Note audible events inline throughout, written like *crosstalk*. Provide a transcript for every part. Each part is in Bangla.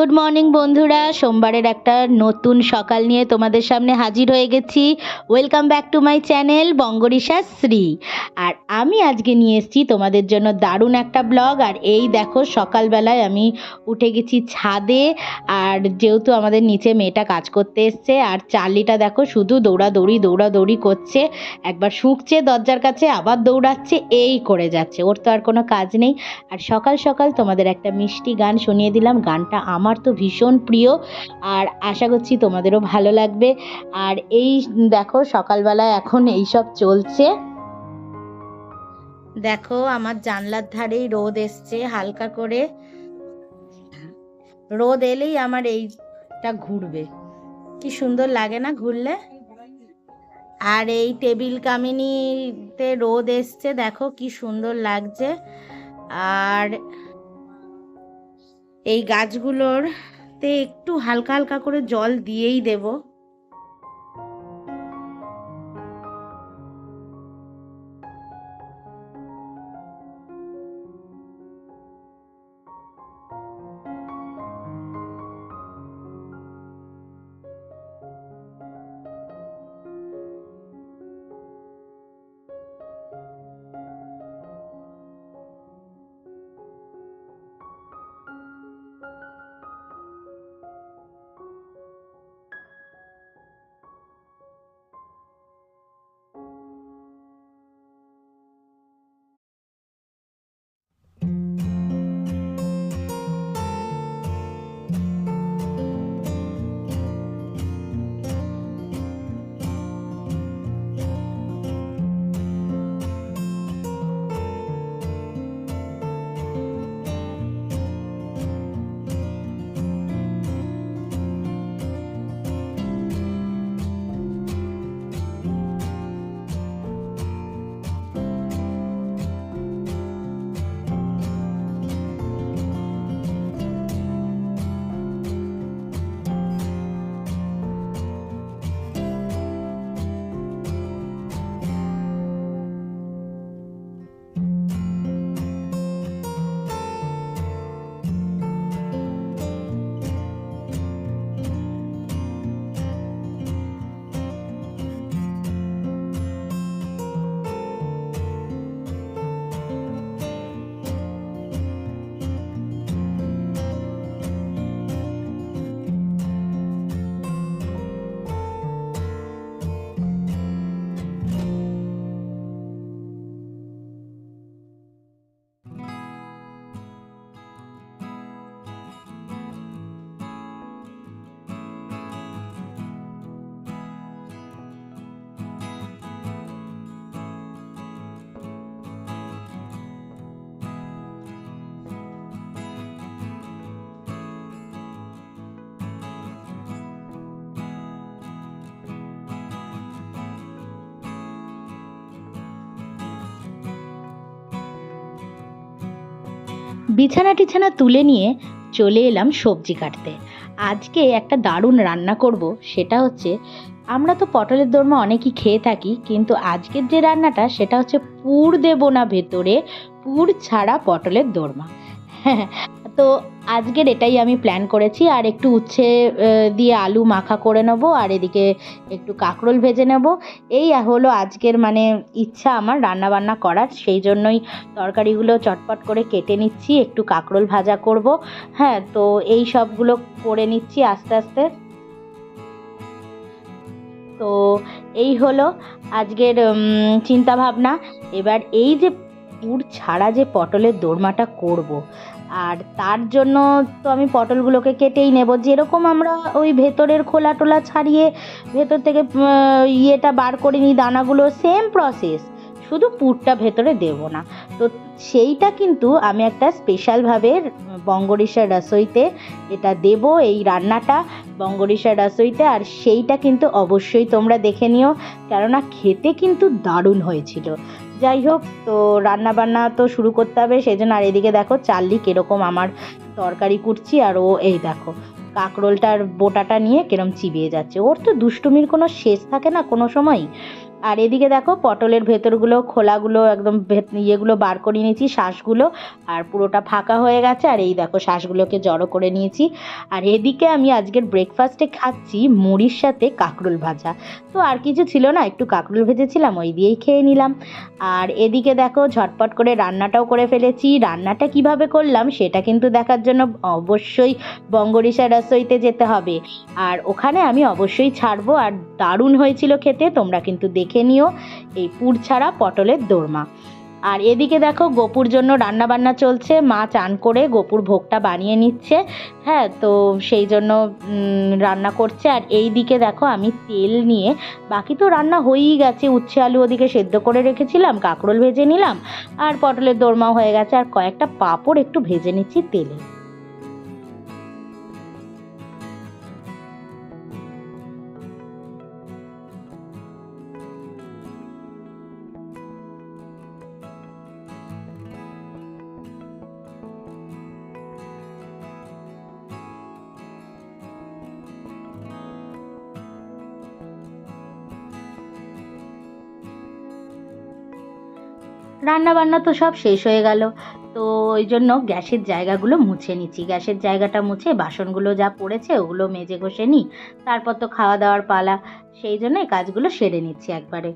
গুড মর্নিং বন্ধুরা। সোমবারের একটা নতুন সকাল নিয়ে তোমাদের সামনে হাজির হয়ে গেছি। Welcome back to my channel বঙ্গরিশা শ্রী। আর আমি আজকে নিয়ে এসেছি তোমাদের জন্য দারুণ একটা ব্লগ। আর এই দেখো, সকালবেলায় আমি উঠে গেছি ছাদে। আর যেহেতু আমাদের নিচে মেয়েটা কাজ করতে এসছে, আর চার্লিটা দেখো, শুধু দৌড়াদৌড়ি দৌড়াদৌড়ি করছে। একবার শুঁকছে দরজার কাছে, আবার দৌড়াচ্ছে, এই করে যাচ্ছে। ওর তো আর কোনো কাজ নেই। আর সকাল সকাল তোমাদের একটা মিষ্টি গান শুনিয়ে দিলাম। গানটা আমার তো ভীষণ প্রিয় আর আশা করছি তোমাদেরও ভালো লাগবে। আর এই দেখো সকালবেলায় এখন এই সব চলছে। দেখো আমার জানলার ধারেই রোদ এসছে হালকা করে। রোদ এলেই আমার এইটা ঘুরবে। কি সুন্দর লাগে না ঘুরলে? আর এই টেবিল কামিনীতে রোদ এসছে, দেখো কি সুন্দর লাগছে। আর এই গাছগুলোর তে একটু হালকা হালকা করে জল দিয়েই দেব। বিছানা টিছানা তুলে নিয়ে চলে এলাম সবজি কাটতে। আজকে একটা দারুণ রান্না করব, সেটা হচ্ছে, আমরা তো পটলের দোরমা অনেকই খেয়ে থাকি, কিন্তু আজকের যে রান্নাটা, সেটা হচ্ছে পুর দেবো না ভেতরে, পুর ছাড়া পটলের দোরমা। *laughs* তো আজকের এটাই আমি প্ল্যান করেছি। আর একটু উচ্ছে দিয়ে আলু মাখা করে নেব, আর এদিকে একটু কাঁকরোল ভেজে নেব। এই হলো আজকের মানে ইচ্ছা আমার রান্না বান্না করার। সেই জন্যই তরকারিগুলো চটপট করে কেটে নিচ্ছি, একটু কাঁকরোল ভাজা করব। হ্যাঁ তো এই সবগুলো করে নিচ্ছি আস্তে আস্তে। তো এই হলো আজকের চিন্তা ভাবনা এবার এই যে পুর ছাড়া যে পটলের দোরমাটা করব। আর তার জন্য তো আমি পটলগুলোকে কেটেই নেব। যেরকম আমরা ওই ভেতরের খোলা টোলা ছাড়িয়ে ভেতর থেকে ইয়েটা বার করে নিই দানাগুলো সেম প্রসেস শুধু পুরটা ভেতরে দেব না। তো সেইটা কিন্তু আমি একটা স্পেশালভাবে বঙ্গরিশার রসইতে এটা দেব, এই রান্নাটা বঙ্গরিশার রসইতে। আর সেইটা কিন্তু অবশ্যই তোমরা দেখে নিও, কেননা খেতে কিন্তু দারুণ হয়েছিল। যাই হোক, তো রান্না বান্না তো শুরু করতে হবে সেই জন্য আর এদিকে দেখো চার্লি কীরকম আমার তরকারি কুটছি আর ও এই দেখো কাকরোলটার বোটাটা নিয়ে কিরম চিবিয়ে যাচ্ছে। ওর তো দুষ্টুমির কোনো শেষ থাকে না কোনো সময়ই। আর এদিকে দেখো পটলের ভেতরগুলো, খোলাগুলো একদম ইয়েগুলো বার করে নিয়েছি শ্বাসগুলো আর পুরোটা ফাঁকা হয়ে গেছে, আর এই দেখো শ্বাসগুলোকে জড়ো করে নিয়েছি। আর এদিকে আমি আজকের ব্রেকফাস্টে খাচ্ছি মুড়ির সাথে কাঁকরোল ভাজা। তো আর কিছু ছিল না, একটু কাঁকরোল ভেজেছিলাম, ওই দিয়েই খেয়ে নিলাম। আর এদিকে দেখো ঝটপট করে রান্নাটাও করে ফেলেছি। রান্নাটা কীভাবে করলাম সেটা কিন্তু দেখার জন্য অবশ্যই বঙ্গরিসা রসইতে যেতে হবে। আর ওখানে আমি অবশ্যই ছাড়বো, আর দারুণ হয়েছিল খেতে, তোমরা কিন্তু দেখে নিও, এই পুর ছাড়া পটলের দোরমা। আর এদিকে দেখো, গোপুর জন্য রান্না বান্না চলছে। মা চান করে গোপুর ভোগটা বানিয়ে নিচ্ছে। হ্যাঁ তো সেই জন্য রান্না করছে। আর এই দিকে দেখো, আমি তেল নিয়ে, বাকি তো রান্না হয়েই গেছে। উচ্ছে আলু ওদিকে সেদ্ধ করে রেখেছিলাম, কাঁকরোল ভেজে নিলাম, আর পটলের দোরমাও হয়ে গেছে। আর কয়েকটা পাঁপড় একটু ভেজে নিচ্ছি তেলে। রান্না বান্না তো সব শেষ হয়ে গেল। তো ওই জন্য গ্যাসের জায়গাগুলো মুছে নিচ্ছি। গ্যাসের জায়গাটা মুছে বাসনগুলো যা পড়েছে ওগুলো মেজে ঘষে নিই। তারপর তো খাওয়া দাওয়ার পালা। সেই জন্যই কাজগুলো সেরে নিচ্ছি একবারে।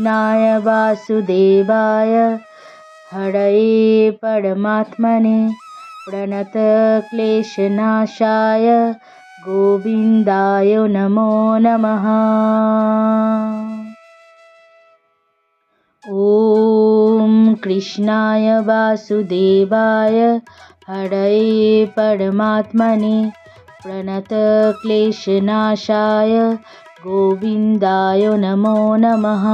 कृष्णाय वासुदेवाय। हरये परमात्मने प्रणतक्लेशनाशाय। गोविन्दाय नमो नमः। ॐ कृष्णाय वासुदेवाय। हरये परमात्मने प्रणतक्लेशनाशाय গোবিন্দায় নমো নমঃ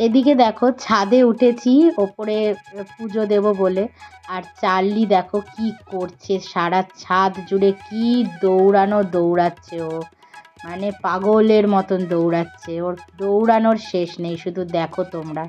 এদিকে দেখো, ছাদে উঠেছি, ওপরে পুজো দেব বলে। আর চার্লি দেখো কি করছে, সারা ছাদ জুড়ে কি দৌড়ানো দৌড়াচ্ছে ও। মানে পাগলের মতন দৌড়াচ্ছে, ওর দৌড়ানোর শেষ নেই, শুধু দেখো তোমরা।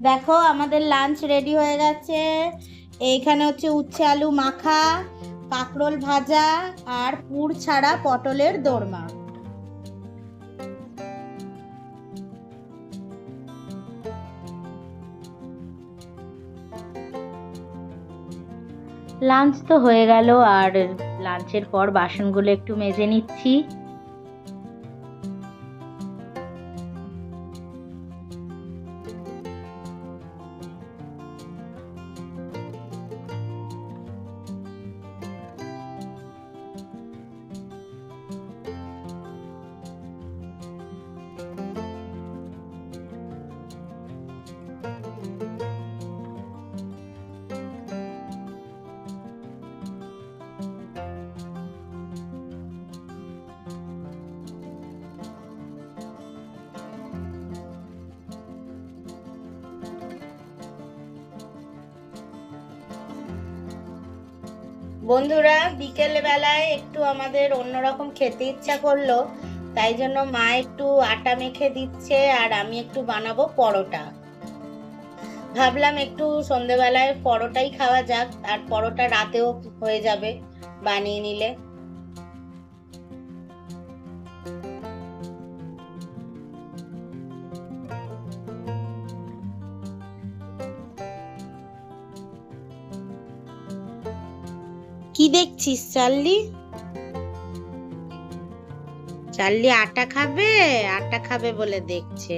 দেখো, আমাদের লাঞ্চ রেডি হয়ে গেছে। এইখানে হচ্ছে উচ্ছে আলু মাখা, কাঁকরোল ভাজা আর পুর ছাড়া পটলের দোরমা। লাঞ্চ তো হয়ে গেল, আর লাঞ্চের পর বাসনগুলো একটু মেজে নিচ্ছি। বন্ধুরা বিকেল বেলায় একটু আমাদের অন্যরকম খেতে ইচ্ছা করল, তাই জন্য মা একটু আটা মেখে দিচ্ছে আর আমি একটু বানাবো পরোটা। ভাবলাম একটু সন্ধেবেলায় পরোটাই খাওয়া যাক, আর পরোটা রাতেও হয়ে যাবে বানিয়ে নিলে। দেখছিস চার্লি চার্লি আটা খাবে? আটা খাবে বলে দেখছে।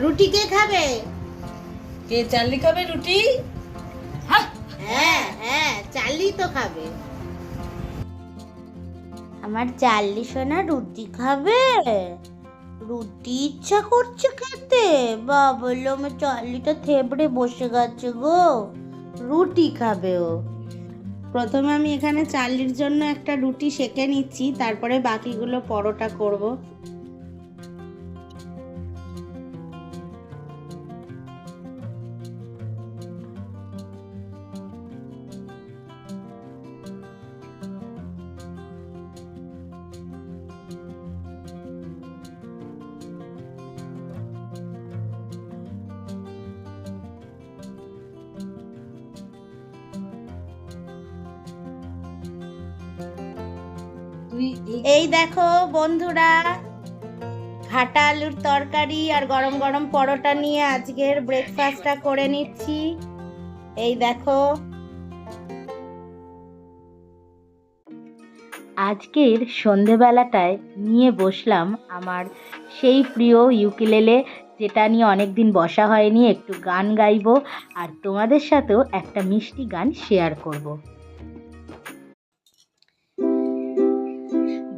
রুটি কে খাবে? কে চার্লি খাবে রুটি? হ্যাঁ হ্যাঁ চার্লি তো খাবে। আমার চার্লি সোনা রুটি খাবে? রুটি ইচ্ছা করছে খেতে? বা বলল আমার চার্লিটা থেবড়ে বসে গেছে গো। রুটি খাবে ও। প্রথমে আমি এখানে চার্লির জন্য একটা রুটি সেকে নিচ্ছি তারপরে বাকিগুলো পরোটা করব। এই- দেখো বন্ধুরা ঘাটা আলুর তরকারি আর গরম গরম পরোটা নিয়ে আজকের ব্রেকফাস্টটা করে নিচ্ছি। এই দেখো। আজকের সন্ধেবেলাটায় নিয়ে বসলাম আমার সেই প্রিয় ইউকিলেলে, যেটা নিয়ে অনেক দিন বসা হয়নি, একটু গান গাইবো আর তোমাদের সাথেও একটা মিষ্টি গান শেয়ার করব।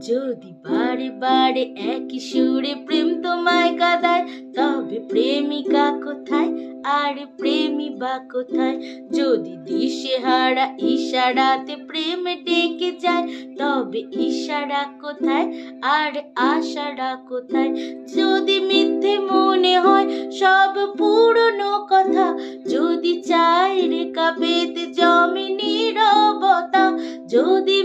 যদি বারে বারে একই সুরে প্রেম তোমায় কাদায় তবে প্রেমিকা কোথায়? আর প্রেমী বা কোথায়? যদি দিশে হারা ইশারাতে প্রেম ডেকে যায়, তবে ইশারা কোথায়? আর আশারা কোথায়? যদি মিথ্যে মনে হয় সব পুরনো কথা, যদি চাই রেখা পেতে জমে নীরবতা, যদি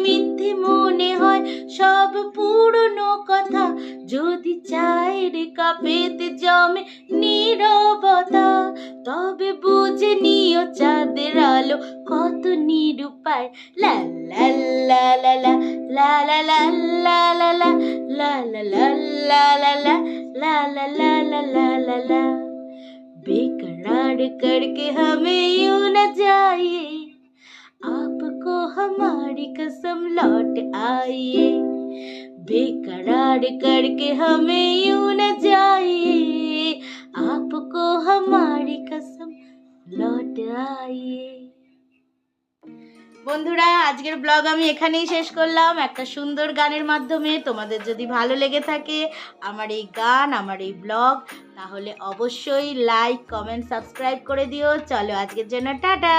करके हमें यूँ न जाइए। आपको हमारी कसम लौट आइए। बेकरार करके हमें यूँ न जाइए। आपको हमारी कसम लौट आइए। বন্ধুরা, আজকের ব্লগ আমি এখানেই শেষ করলাম। একটা সুন্দর গানের মাধ্যমে তোমাদের যদি ভালো লেগে থাকে আমার এই গান, আমার এই ব্লগ তাহলে অবশ্যই লাইক কমেন্ট সাবস্ক্রাইব করে দিও। চলো আজকের জন্য টাটা!